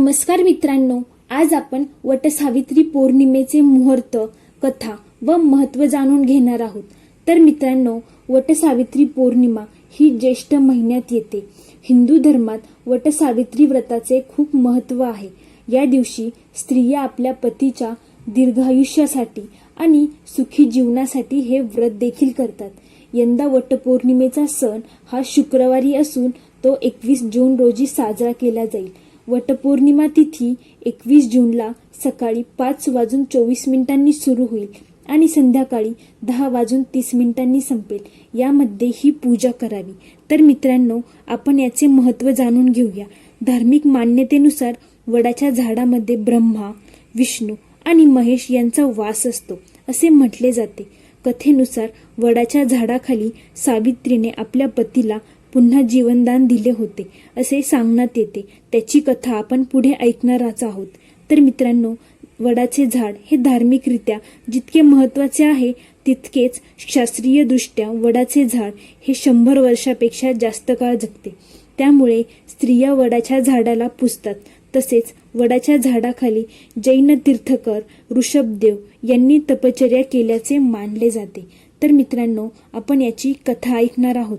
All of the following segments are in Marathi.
नमस्कार मित्रांनो आज आपण वटसावित्री पौर्णिमेचे मुहूर्त कथा व महत्त्व जाणून घेणार आहोत. तर मित्रांनो वटसावित्री पौर्णिमा ही ज्येष्ठ महिन्यात येते. हिंदू धर्मात वटसावित्री व्रताचे खूप महत्त्व आहे. या दिवशी स्त्रिया आपल्या पतीच्या दीर्घायुष्यासाठी आणि सुखी जीवनासाठी हे व्रत देखील करतात. यंदा वटपौर्णिमेचा सण हा शुक्रवारी असून तो एकवीस जून रोजी साजरा केला जाईल. वटपौर्णिमा तिथी एकवीस जूनला सकाळी पाच वाजून चोवीस मिनिटांनी सुरू होईल आणि संध्याकाळी दहा वाजून तीस मिनिटांनी संपेल. यामध्ये ही पूजा करावी. तर मित्रांनो आपण याचे महत्त्व जाणून घेऊया. धार्मिक मान्यतेनुसार वडाच्या झाडामध्ये ब्रह्मा विष्णू आणि महेश यांचा वास असतो असे म्हटले जाते. कथेनुसार वडाच्या झाडाखाली सावित्रीने आपल्या पतीला पुन्हा जीवनदान दिले होते असे सांगण्यात येते. त्याची कथा आपण पुढे ऐकणारच आहोत. तर मित्रांनो वडाचे झाड हे धार्मिकरित्या जितके महत्त्वाचे आहे तितकेच शास्त्रीयदृष्ट्या वडाचे झाड हे शंभर वर्षापेक्षा जास्त काळ जगते. त्यामुळे स्त्रिया वडाच्या झाडाला पुजतात तसेच वडाच्या झाडाखाली जैन तीर्थकर ऋषभदेव यांनी तपचर्या केल्याचे मानले जाते. तर मित्रांनो आपण याची कथा ऐकणार आहोत.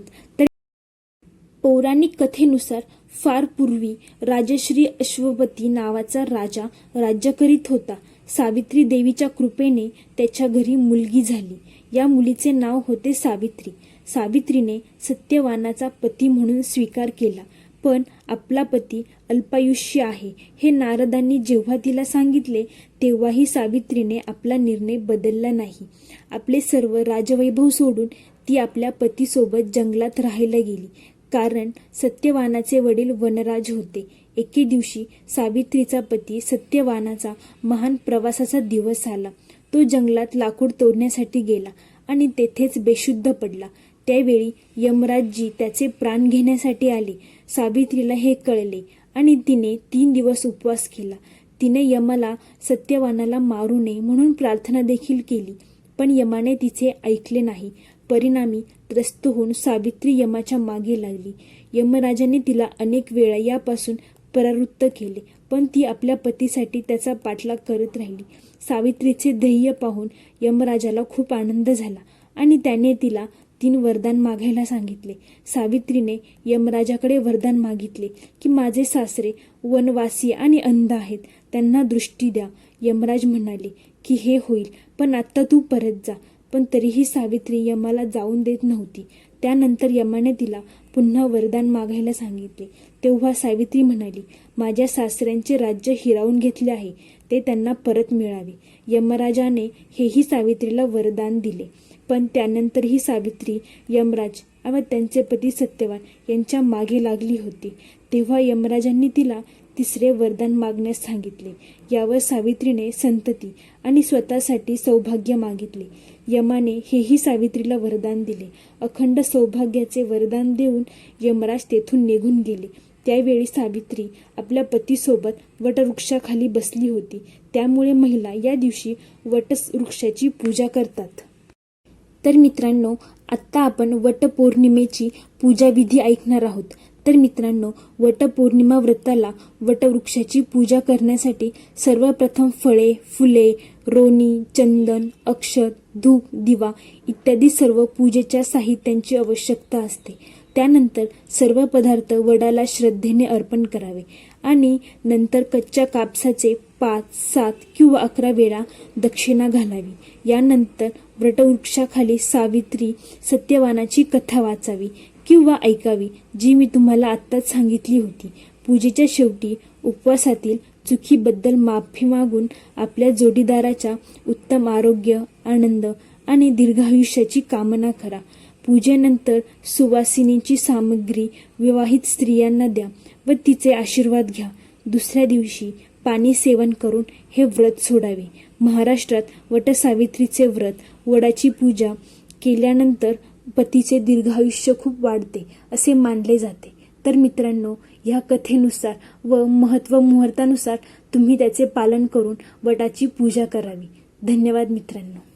पौराणिक कथेनुसार फार पूर्वी राजश्री अश्वपती नावाचा राजा राज्य करीत होता. सावित्री देवीच्या कृपेने त्याच्या घरी मुलगी झाली. या मुलीचे नाव होते सावित्री. सावित्रीने सत्यवानाचा पती म्हणून स्वीकार केला. पण आपला पती अल्पायुष्य आहे. हे नारदांनी जेव्हा तिला सांगितले तेव्हाही सावित्रीने आपला निर्णय बदलला नाही. आपले सर्व राजवैभव सोडून ती आपल्या पतीसोबत जंगलात राहायला गेली. कारण सत्यवानाचे वडील वनराज होते. एके दिवशी सावित्रीचा पती सत्यवानाचा महान प्रवासाचा दिवस आला. तो जंगलात लाकूड तोडण्यासाठी गेला आणि तेथेच बेशुद्ध पडला. त्यावेळी यमराजजी त्याचे प्राण घेण्यासाठी आले. सावित्रीला हे कळले आणि तिने तीन दिवस उपवास केला. तिने यमाला सत्यवानाला मारू नये म्हणून प्रार्थना देखील केली पण यमाने तिचे ऐकले नाही. परिणामी त्रस्त होऊन सावित्री यमाच्या मागे लागली. यमराजाने तिला अनेक वेळा यापासून परावृत्त केले पण ती आपल्या पतीसाठी त्याचा पाठलाग करत राहिली. सावित्रीचे ध्येय पाहून यमराजाला खूप आनंद झाला आणि त्याने तिला तीन वरदान मागायला सांगितले. सावित्रीने यमराजाकडे वरदान मागितले की माझे सासरे वनवासी आणि अंध आहेत त्यांना दृष्टी द्या. यमराज म्हणाले की हे होईल पण आत्ता तू परत जा. पण तरीही सावित्री यमाला जाऊन देत नव्हती. त्यानंतर यमाने तिला पुन्हा वरदान मागायला सांगितले. तेव्हा सावित्री म्हणाली माझ्या सासऱ्यांचे राज्य हिरावून घेतले आहे. ते त्यांना परत मिळावे. यमराजाने हेही सावित्रीला वरदान दिले. पण त्यानंतरही सावित्री यमराज व त्यांचे पती सत्यवान यांच्या मागे लागली होती. तेव्हा यमराजांनी तिला तिसरे वरदान मागण्यास सांगितले. यावर सावित्रीने संतती आणि स्वतःसाठी सौभाग्य मागितले. यमाने हेही सावित्रीला वरदान दिले. अखंड सौभाग्याचे वरदान देऊन यमराज तेथून निघून गेले. त्यावेळी सावित्री आपल्या पतीसोबत वटवृक्षाखाली बसली होती. त्यामुळे महिला या दिवशी वटवृक्षाची पूजा करतात. तर मित्रांनो आत्ता आपण वटपौर्णिमेची पूजाविधी ऐकणार आहोत. तर मित्रांनो वटपौर्णिमा व्रताला वटवृक्षाची पूजा करण्यासाठी सर्वप्रथम फळे फुले रोणी चंदन अक्षत धूप दिवा इत्यादी सर्व पूजेच्या साहित्यांची आवश्यकता असते. त्यानंतर सर्व पदार्थ वडाला श्रद्धेने अर्पण करावे आणि नंतर कच्च्या कापसाचे पाच सात किंवा अकरा वेळा दक्षिणा घालावी. यानंतर वटवृक्षाखाली सावित्री सत्यवानाची कथा वाचावी. किंवा ऐकावी जी मी तुम्हाला आत्ताच सांगितली होती. पूजेच्या शेवटी उपवासातील चुकीबद्दल माफी मागून आपल्या जोडीदाराच्या उत्तम आरोग्य आनंद आणि दीर्घायुष्याची कामना करा. पूजेनंतर सुवासिनीची सामग्री विवाहित स्त्रियांना द्या व तिचे आशीर्वाद घ्या. दुसऱ्या दिवशी पाणी सेवन करून हे व्रत सोडावे. महाराष्ट्रात वटसावित्रीचे व्रत वडाची पूजा केल्यानंतर पतीचे दीर्घायुष्य खूप वाढते असे मानले जाते. तर मित्रांनो ह्या कथेनुसार व महत्त्व मुहूर्तानुसार तुम्ही त्याचे पालन करून वटाची पूजा करावी. धन्यवाद मित्रांनो.